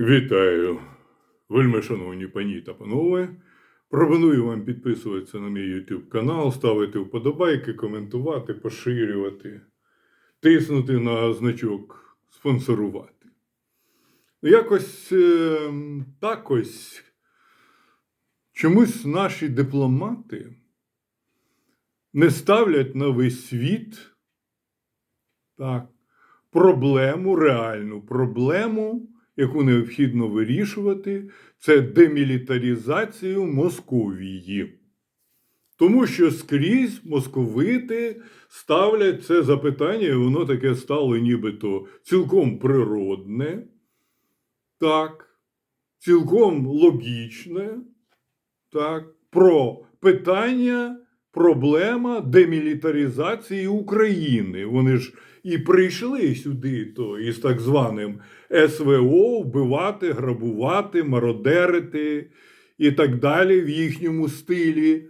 Вітаю, вельми шановні пані та панове. Пропоную вам підписуватися на мій YouTube канал, ставити вподобайки, коментувати, поширювати, тиснути на значок спонсорувати. Якось е, так ось чомусь наші дипломати не ставлять на весь світ так, проблему, реальну проблему, яку необхідно вирішувати, це демілітарізацію Московії. Тому що скрізь московити ставлять це запитання, і воно таке стало нібито цілком природне, так, цілком логічне, так, про питання, проблема демілітаризації України. Вони ж і прийшли сюди то із так званим СВО вбивати, грабувати, мародерити і так далі в їхньому стилі.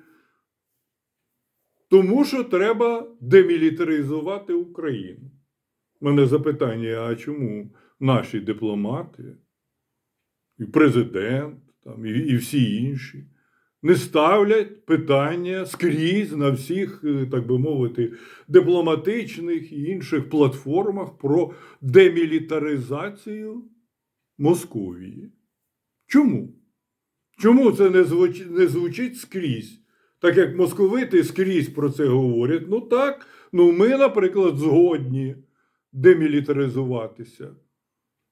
Тому що треба демілітаризувати Україну. Мене запитання: а чому наші дипломати, і президент, там, і, і всі інші не ставлять питання скрізь на всіх, е, так би мовити, дипломатичних і інших платформах про демілітаризацію Московії? Чому? Чому це не звучить, не звучить скрізь? Так як московити скрізь про це говорять, ну так, ну ми, наприклад, згодні демілітаризуватися.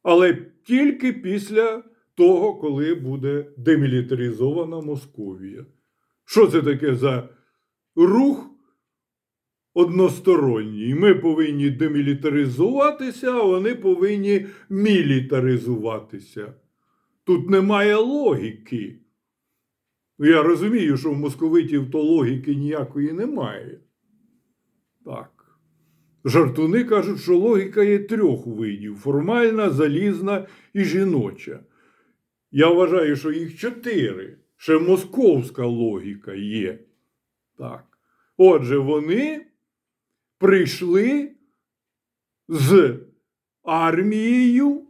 Але тільки після того, коли буде демілітаризована Московія. Що це таке за рух односторонній? Ми повинні демілітаризуватися, а вони повинні мілітаризуватися. Тут немає логіки. Я розумію, що в московитів то логіки ніякої немає. Так. Жартуни кажуть, що логіка є трьох видів: формальна, залізна і жіноча. Я вважаю, що їх чотири. Ще московська логіка є. Так. Отже, вони прийшли з армією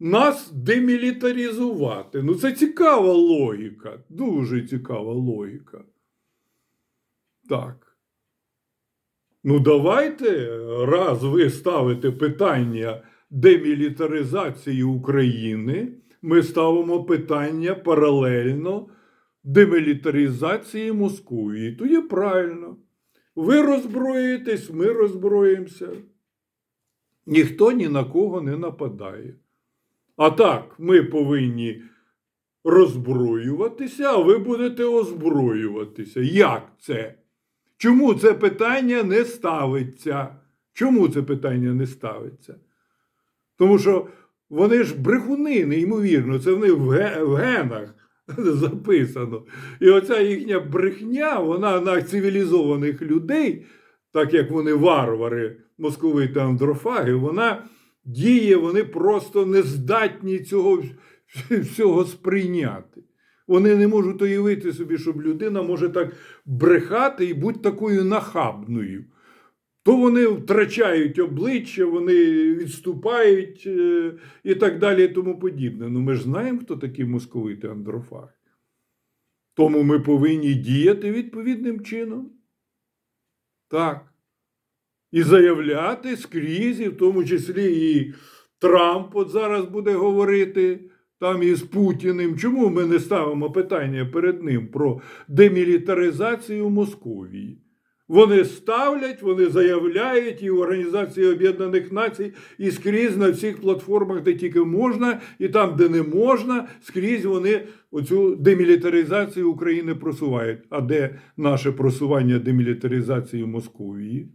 нас демілітаризувати. Ну, це цікава логіка, дуже цікава логіка. Так. Ну, давайте, раз ви ставите питання демілітаризації України, ми ставимо питання паралельно демілітаризації Московії. То є правильно. Ви роззброїтесь, ми роззброїмося. Ніхто ні на кого не нападає. А так, ми повинні роззброюватися, а ви будете озброюватися. Як це? Чому це питання не ставиться? Чому це питання не ставиться? Тому що вони ж брехуни, неймовірно, це в них в ге- в генах записано. І оця їхня брехня, вона на цивілізованих людей, так як вони варвари, московити андрофаги, вона діє, вони просто не здатні цього всього сприйняти. Вони не можуть уявити собі, щоб людина може так брехати і бути такою нахабною. То вони втрачають обличчя, вони відступають е, і так далі, і тому подібне. Ну ми ж знаємо, хто такі московити андрофаги. Тому ми повинні діяти відповідним чином. Так. І заявляти скрізь, і в тому числі і Трамп от зараз буде говорити там із Путіним. Чому ми не ставимо питання перед ним про демілітаризацію Московії? Вони ставлять, вони заявляють і в Організації Об'єднаних Націй, і скрізь на всіх платформах, де тільки можна, і там, де не можна, скрізь вони оцю демілітаризацію України просувають. А де наше просування демілітаризації Московії?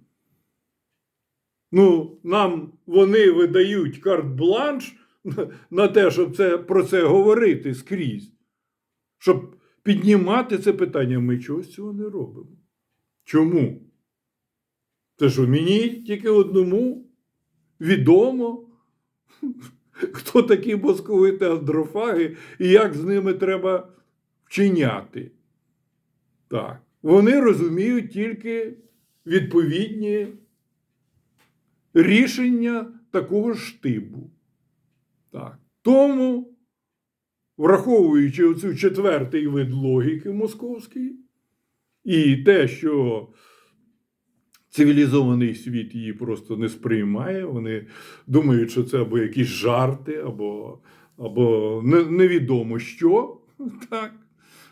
Ну, нам вони видають карт-бланш на те, щоб це, про це говорити скрізь. Щоб піднімати це питання, ми чогось цього не робимо. Чому? Це що, мені тільки одному відомо, хто такі московити андрофаги і як з ними треба вчиняти. Так. Вони розуміють тільки відповідні рішення такого ж типу. Так. Тому враховуючи оцю четвертий вид логіки московський, і те, що цивілізований світ її просто не сприймає, вони думають, що це або якісь жарти, або, або невідомо що, так,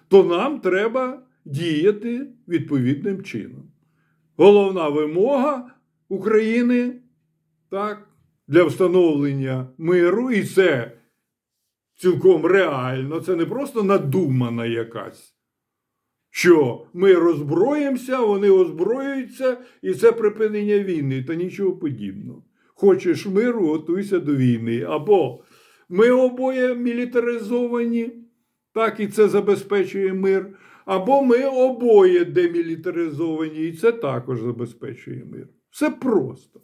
то нам треба діяти відповідним чином. Головна вимога України так, для встановлення миру, і це цілком реально, це не просто надумана якась. Що ми роззброїмося, вони озброюються, і це припинення війни та нічого подібного. Хочеш миру, готуйся до війни. Або ми обоє мілітаризовані, так і це забезпечує мир. Або ми обоє демілітаризовані, і це також забезпечує мир. Все просто.